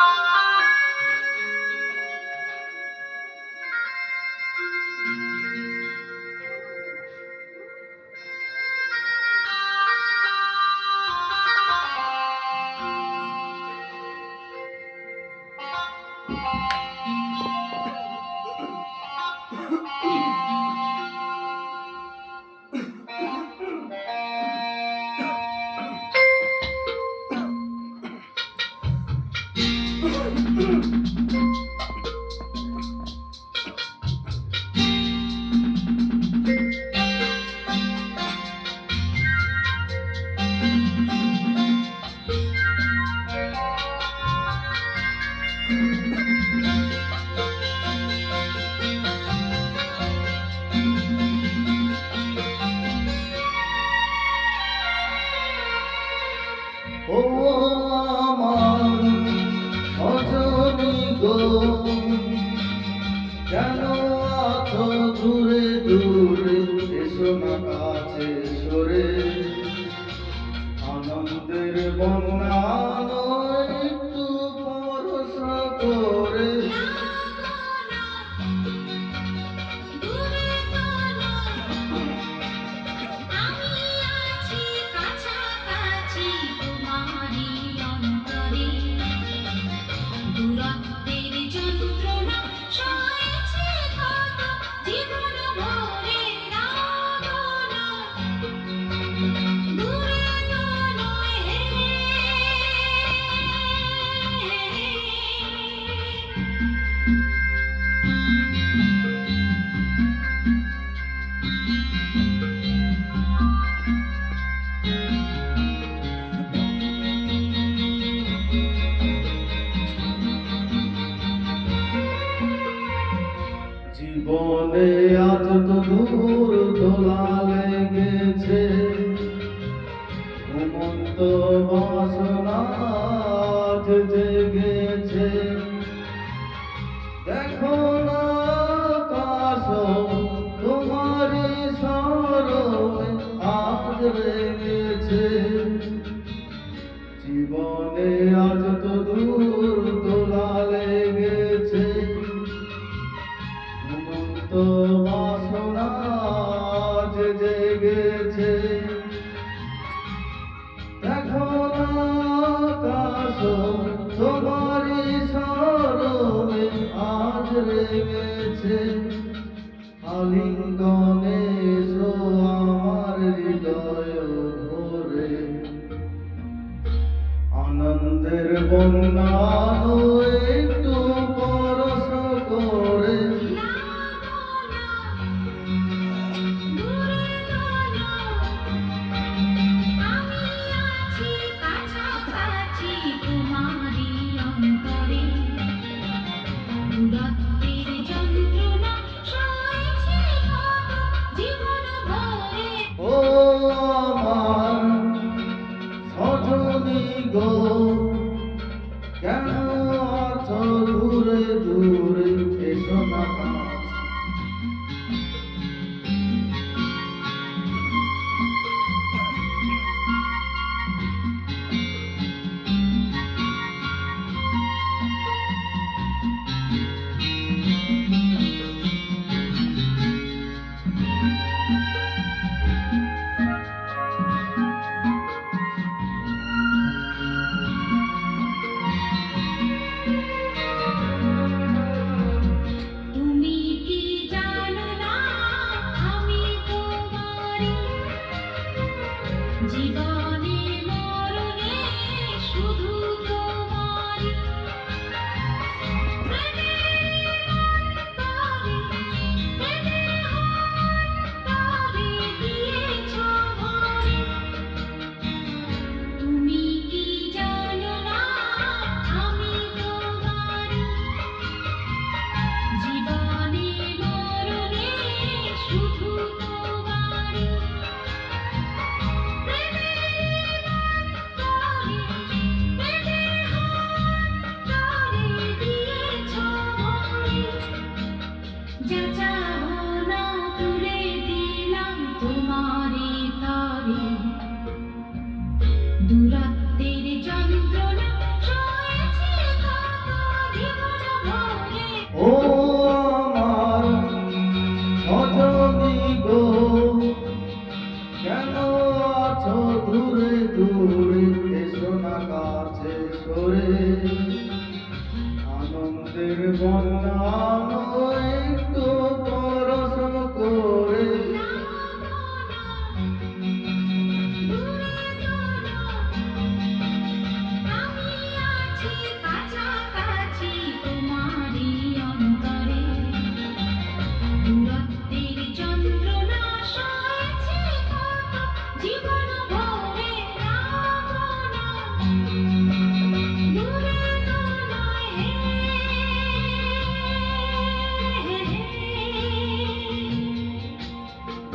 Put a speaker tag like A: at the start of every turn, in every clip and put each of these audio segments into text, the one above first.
A: Bye. গো কেন আছ দূরে দূরে এসো না কাছে সরে? আনন্দের বন্যা
B: জীবনে
A: আজ তো দূর তোলা লেগেছে। ঘুমন্ত বাসনা আজ জেগেছে। দেখো না কাশ তোমারই সরমে আজ রেগেছে জীবনে আজ তো দূর রয়েছে আলিঙ্গনে আমার হৃদয় ভরে। আনন্দের বন্যা একটু
B: 几道。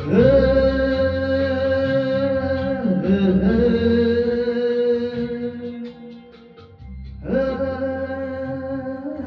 A: Yeah.